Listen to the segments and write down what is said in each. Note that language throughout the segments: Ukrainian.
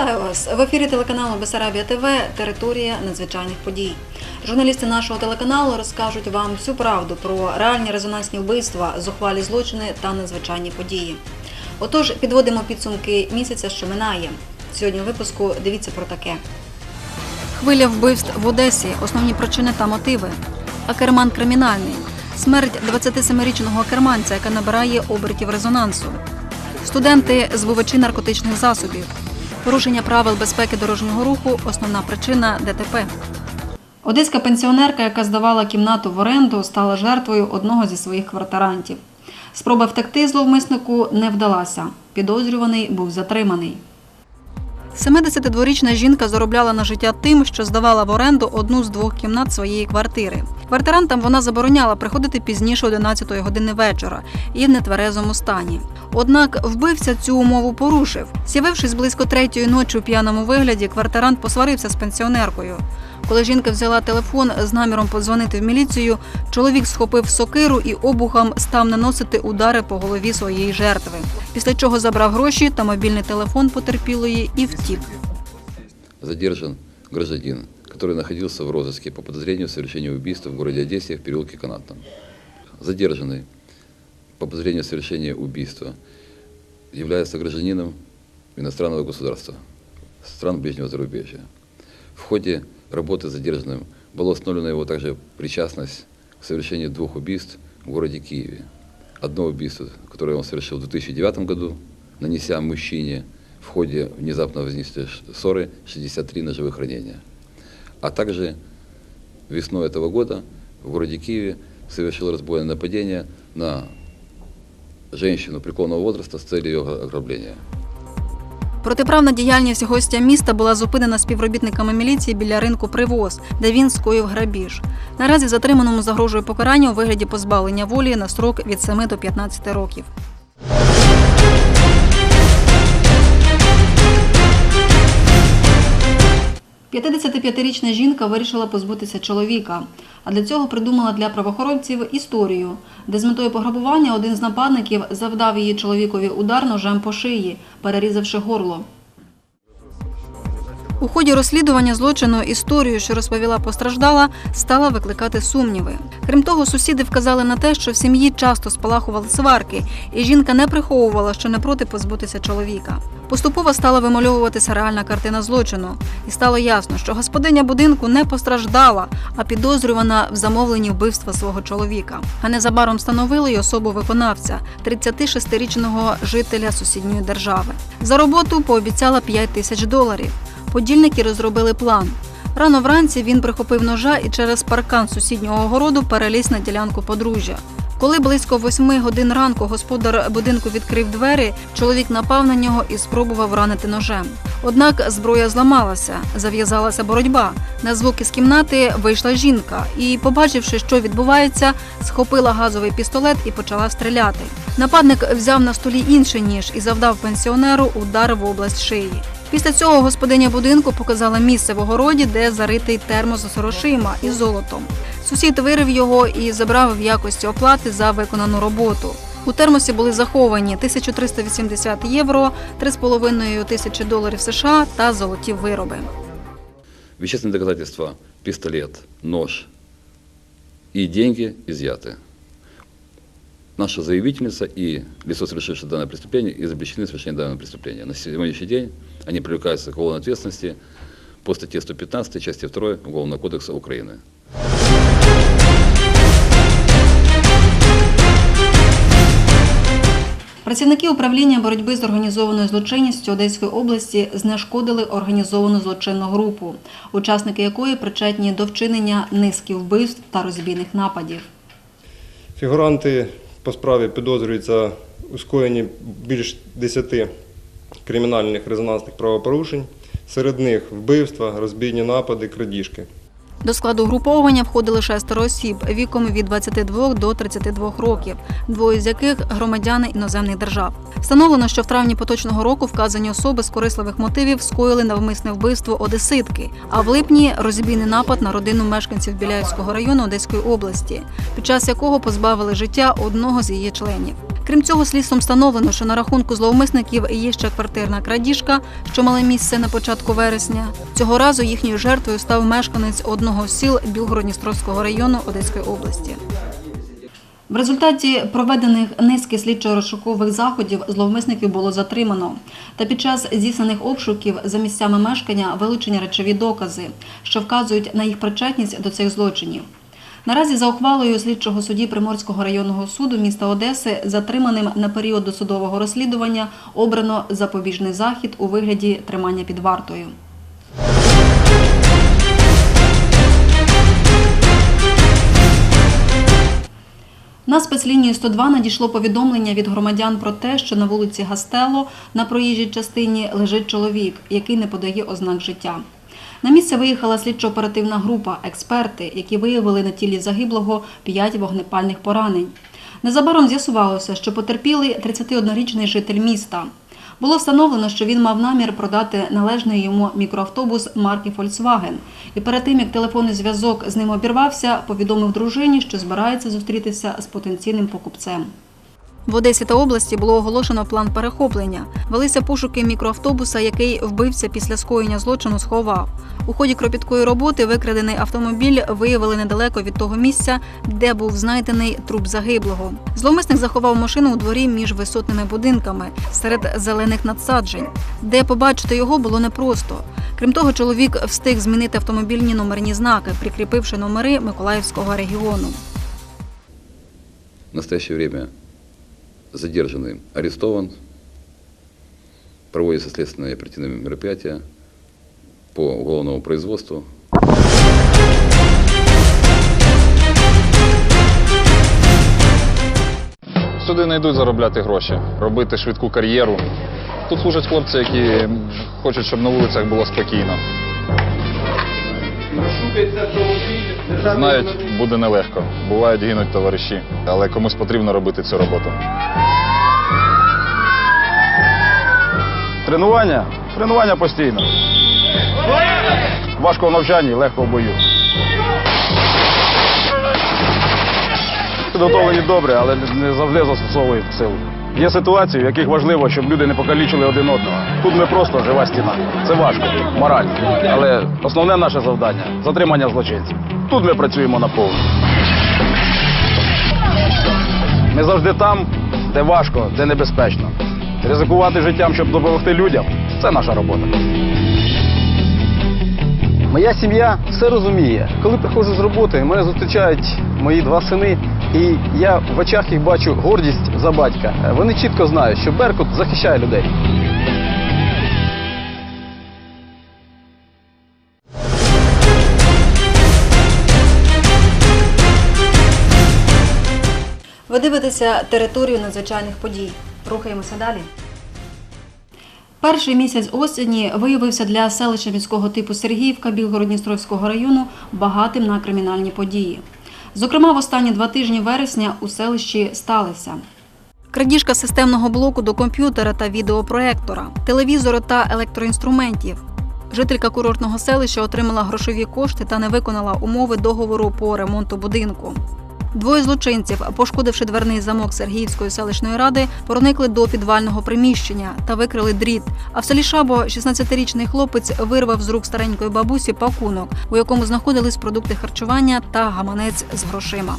Вітаю вас в ефірі телеканалу Бесарабія ТВ Територія надзвичайних подій. Журналісти нашого телеканалу розкажуть вам всю правду про реальні резонансні вбивства, зухвалі злочини та надзвичайні події. Отож, підводимо підсумки місяця, що минає. Сьогодні у випуску дивіться про таке. Хвиля вбивств в Одесі, основні причини та мотиви. Акерман кримінальний. Смерть 27-річного керманця, яка набирає обертів резонансу. Студенти збувачі наркотичних засобів. Порушення правил безпеки дорожнього руху основна причина ДТП. Одеська пенсіонерка, яка здавала кімнату в оренду, стала жертвою одного зі своїх квартирантів. Спроба втекти зловмиснику не вдалася. Підозрюваний був затриманий. 72-річна жінка заробляла на життя тим, що здавала в оренду одну з двох кімнат своєї квартири. Квартирантам вона забороняла приходити пізніше 11 години вечора і в нетверезому стані. Однак вбивця цю умову порушив. З'явившись близько третьої ночі у п'яному вигляді, квартирант посварився з пенсіонеркою. Коли жінка взяла телефон з наміром подзвонити в міліцію, чоловік схопив сокиру і обухом став наносити удари по голові своєї жертви. Після чого забрав гроші та мобільний телефон потерпілої і втік. задержан гражданин, который находился в розыске по подозрению в совершении убийства в городе Одессе в переулке Канатном. Задержанный по подозрению в совершении убийства является гражданином иностранного государства, стран ближнего зарубежья. В ходе работы с задержанным была установлена его также причастность к совершению двух убийств в городе Киеве. Одно убийство, которое он совершил в 2009 году, нанеся мужчине в ходе внезапно возникшей ссоры 63 ножевых ранения. А также весной этого года в городе Киеве совершил разбойное нападение на женщину преклонного возраста с целью ее ограбления. Протиправна діяльність гостя міста була зупинена співробітниками міліції біля ринку Привоз, де він скоїв грабіж. Наразі затриманому загрожує покарання у вигляді позбавлення волі на строк від 7 до 15 років. П'ятидесятип'ятирічна жінка вирішила позбутися чоловіка, а для цього придумала для правоохоронців історію, де з метою пограбування один з нападників завдав її чоловікові удар ножем по шиї, перерізавши горло. У ході розслідування злочину історію, що розповіла постраждала, стала викликати сумніви. Крім того, сусіди вказали на те, що в сім'ї часто спалахували сварки, і жінка не приховувала, що не проти позбутися чоловіка. Поступово стала вимальовуватися реальна картина злочину, і стало ясно, що господиня будинку не постраждала, а підозрювана в замовленні вбивства свого чоловіка. А незабаром встановили й особу виконавця 36-річного жителя сусідньої держави. За роботу пообіцяла 5 тисяч доларів. Подільники розробили план. Рано вранці він прихопив ножа і через паркан сусіднього огороду переліз на ділянку подружжя. Коли близько восьми годин ранку господар будинку відкрив двері, чоловік напав на нього і спробував ранити ножем. Однак зброя зламалася, зав'язалася боротьба. На звуки з кімнати вийшла жінка і, побачивши, що відбувається, схопила газовий пістолет і почала стріляти. Нападник взяв на столі інший ніж і завдав пенсіонеру удар в область шиї. Після цього господиня будинку показала місце в огороді, де заритий термос з грошима і золотом. Сусід вирив його і забрав в якості оплати за виконану роботу. У термосі були заховані 1380 євро, 3,5 тисячі доларів США та золоті вироби. Вещественные доказательства – пистолет, нож и деньги изъяты. Наша заявительница и лицо, совершившее данное преступление, изобличены в совершении данного преступления. На сегодняшний день они привлекаются к уголовной ответственности по статье 115 части 2 Уголовного кодекса Украины. Працівники управління боротьби з організованою злочинністю Одеської області знешкодили організовану злочинну групу, учасники якої причетні до вчинення низки вбивств та розбійних нападів. Фігуранти по справі підозрюються у скоєнні більш 10 кримінальних резонансних правопорушень. Серед них вбивства, розбійні напади, крадіжки. До складу груповання входили шестеро осіб віком від 22 до 32 років, двоє з яких громадяни іноземних держав. Встановлено, що в травні поточного року вказані особи з корисливих мотивів скоїли навмисне вбивство одеситки, а в липні розбійний напад на родину мешканців Біляївського району Одеської області, під час якого позбавили життя одного з її членів. Крім цього, слідством встановлено, що на рахунку зловмисників є ще квартирна крадіжка, що мала місце на початку вересня. Цього разу їхньою жертвою став мешканець одного з сіл Білгородністровського району Одеської області. В результаті проведених низки слідчо-розшукових заходів зловмисників було затримано. Та під час здійснених обшуків за місцями мешкання вилучені речові докази, що вказують на їх причетність до цих злочинів. Наразі за ухвалою слідчого судді Приморського районного суду міста Одеси затриманим на період досудового розслідування обрано запобіжний захід у вигляді тримання під вартою. На спецлінію 102 надійшло повідомлення від громадян про те, що на вулиці Гастело на проїжджій частині лежить чоловік, який не подає ознак життя. На місце виїхала слідчо-оперативна група, експерти, які виявили на тілі загиблого 5 вогнепальних поранень. Незабаром з'ясувалося, що потерпілий 31-річний житель міста. Було встановлено, що він мав намір продати належний йому мікроавтобус марки Volkswagen. І перед тим, як телефонний зв'язок з ним обірвався, повідомив дружині, що збирається зустрітися з потенційним покупцем. В Одесі та області було оголошено план перехоплення. Велися пошуки мікроавтобуса, який вбивця після скоєння злочину сховав. У ході кропіткої роботи викрадений автомобіль виявили недалеко від того місця, де був знайдений труп загиблого. Зловмисник заховав машину у дворі між висотними будинками серед зелених надсаджень, де побачити його було непросто. Крім того, чоловік встиг змінити автомобільні номерні знаки, прикріпивши номери Миколаївського регіону. В настоящее время задержанный арестован. Проводятся следственные оперативные мероприятия по уголовному производству. Сюди не йдуть заробляти гроші, робити швидку кар'єру. Тут служать хлопці, які хочуть, щоб на вулицях було спокійно. Знають, буде нелегко. Бувають гинуть товариші, але комусь потрібно робити цю роботу. Тренування? Тренування постійно. Важко в навчанні, легко в бою. Підготовлені добре, але не завжди застосовують силу. Є ситуації, в яких важливо, щоб люди не покалічили один одного. Тут ми просто жива стіна. Це важко, морально. Але основне наше завдання затримання злочинців. Тут ми працюємо на повну. Ми завжди там, де важко, де небезпечно. Ризикувати життям, щоб допомогти людям це наша робота. Моя сім'я все розуміє. Коли приходжу з роботи, мене зустрічають мої два сини, і я в очах їх бачу гордість за батька. Вони чітко знають, що Беркут захищає людей. Ви дивитеся територію надзвичайних подій. Рухаємося далі. Перший місяць осені виявився для селища міського типу Сергіївка Білгородністровського району багатим на кримінальні події. Зокрема, в останні два тижні вересня у селищі сталися. Крадіжка системного блоку до комп'ютера та відеопроектора, телевізора та електроінструментів. Жителька курортного селища отримала грошові кошти та не виконала умови договору по ремонту будинку. Двоє злочинців, пошкодивши дверний замок Сергіївської селищної ради, проникли до підвального приміщення та викрили дріт. А в селі Шабо 16-річний хлопець вирвав з рук старенької бабусі пакунок, у якому знаходились продукти харчування та гаманець з грошима.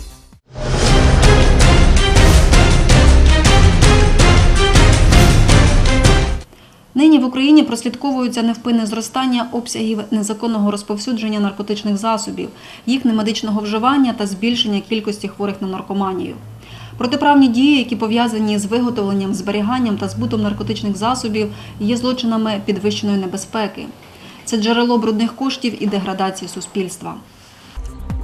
Нині в Україні прослідковується невпинне зростання обсягів незаконного розповсюдження наркотичних засобів, їх немедичного вживання та збільшення кількості хворих на наркоманію. Протиправні дії, які пов'язані з виготовленням, зберіганням та збутом наркотичних засобів, є злочинами підвищеної небезпеки. Це джерело брудних коштів і деградації суспільства.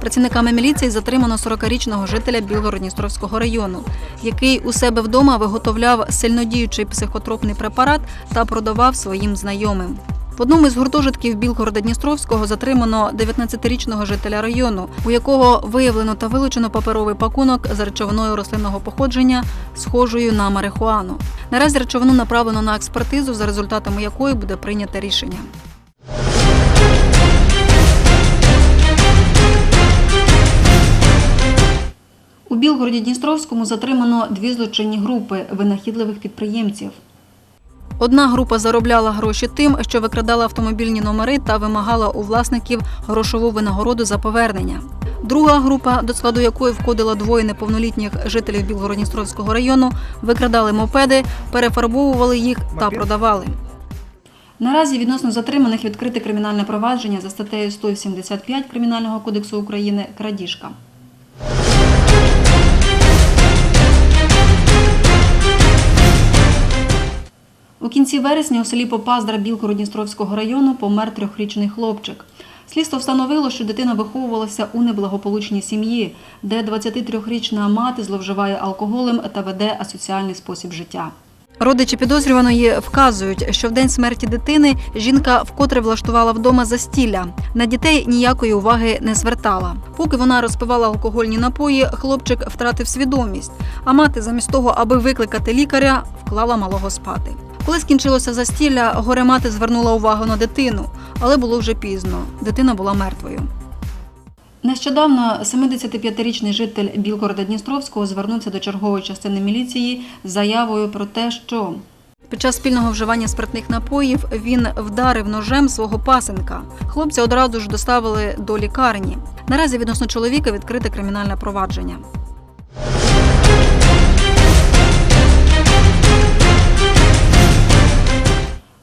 Працівниками міліції затримано 40-річного жителя Білгородністровського району, який у себе вдома виготовляв сильнодіючий психотропний препарат та продавав своїм знайомим. В одному із гуртожитків Білгорода Дністровського затримано 19-річного жителя району, у якого виявлено та вилучено паперовий пакунок з речовиною рослинного походження, схожою на марихуану. Наразі речовину направлено на експертизу, за результатами якої буде прийнято рішення. Білгороді Дністровському затримано дві злочинні групи винахідливих підприємців. Одна група заробляла гроші тим, що викрадала автомобільні номери та вимагала у власників грошову винагороду за повернення. Друга група, до складу якої входило двоє неповнолітніх жителів Білгородністровського району, викрадали мопеди, перефарбовували їх та продавали. Наразі відносно затриманих відкрите кримінальне провадження за статтею 175 Кримінального кодексу України крадіжка. У кінці вересня у селі Попаздра Білгородністровського району помер трьохрічний хлопчик. Слідство встановило, що дитина виховувалася у неблагополучній сім'ї, де 23-річна мати зловживає алкоголем та веде асоціальний спосіб життя. Родичі підозрюваної вказують, що в день смерті дитини жінка вкотре влаштувала вдома застілля. На дітей ніякої уваги не звертала. Поки вона розпивала алкогольні напої, хлопчик втратив свідомість. А мати, замість того, аби викликати лікаря, вклала малого спати. Коли скінчилося застілля, горе мати звернула увагу на дитину, але було вже пізно. Дитина була мертвою. Нещодавно 75-річний житель Білгорода Дністровського звернувся до чергової частини міліції з заявою про те, що під час спільного вживання спиртних напоїв він вдарив ножем свого пасенка. Хлопця одразу ж доставили до лікарні. Наразі відносно чоловіка відкрите кримінальне провадження.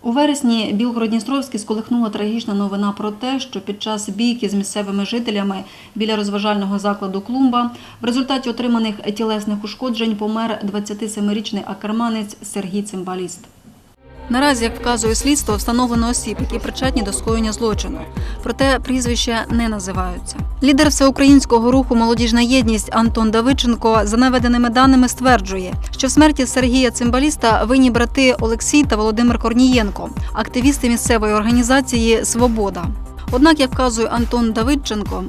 У вересні Білгород-Дністровський сколихнула трагічна новина про те, що під час бійки з місцевими жителями біля розважального закладу Клумба в результаті отриманих тілесних ушкоджень помер 27-річний акарманець Сергій Цимбаліст. Наразі, як вказує слідство, встановлено осіб, які причетні до скоєння злочину. Проте прізвища не називаються. Лідер всеукраїнського руху Молодіжна єдність Антон Давиченко за наведеними даними стверджує, що в смерті Сергія Цимбаліста винні брати Олексій та Володимир Корнієнко, активісти місцевої організації Свобода. Однак, як вказує Антон Давидченко,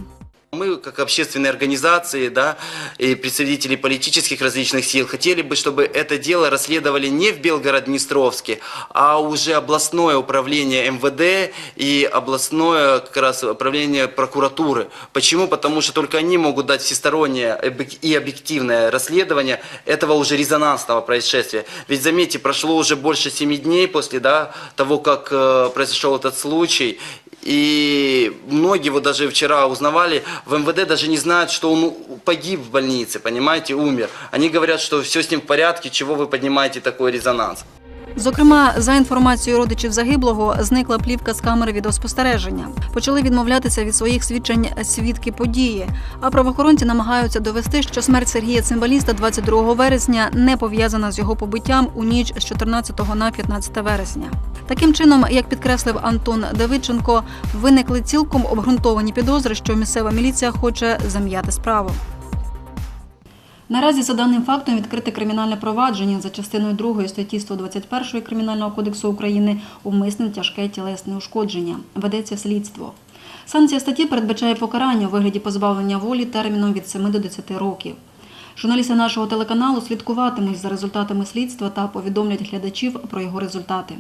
Мы, как общественные организации, да, и представители политических различных сил, хотели бы, чтобы это дело расследовали не в Белгород-Днестровске, а уже областное управление МВД и областное как раз управление прокуратуры. Почему? Потому что только они могут дать всестороннее и объективное расследование этого уже резонансного происшествия. Ведь заметьте, прошло уже больше семи дней после да, того, как э, произошел этот случай, и многие вот даже вчера узнавали, в МВД даже не знают, что он погиб в больнице, понимаете, умер. Они говорят, что все с ним в порядке, чего вы поднимаете такой резонанс. Зокрема, за інформацією родичів загиблого, зникла плівка з камери відеоспостереження. Почали відмовлятися від своїх свідчень свідки події. А правоохоронці намагаються довести, що смерть Сергія Цимбаліста 22 вересня не пов'язана з його побиттям у ніч з 14 на 15 вересня. Таким чином, як підкреслив Антон Давидченко, виникли цілком обґрунтовані підозри, що місцева міліція хоче зам'яти справу. Наразі за даним фактом відкрите кримінальне провадження за частиною 2 статті 121 Кримінального кодексу України умисне тяжке тілесне ушкодження. Ведеться слідство. Санкція статті передбачає покарання у вигляді позбавлення волі терміном від 7 до 10 років. Журналісти нашого телеканалу слідкуватимуть за результатами слідства та повідомлять глядачів про його результати.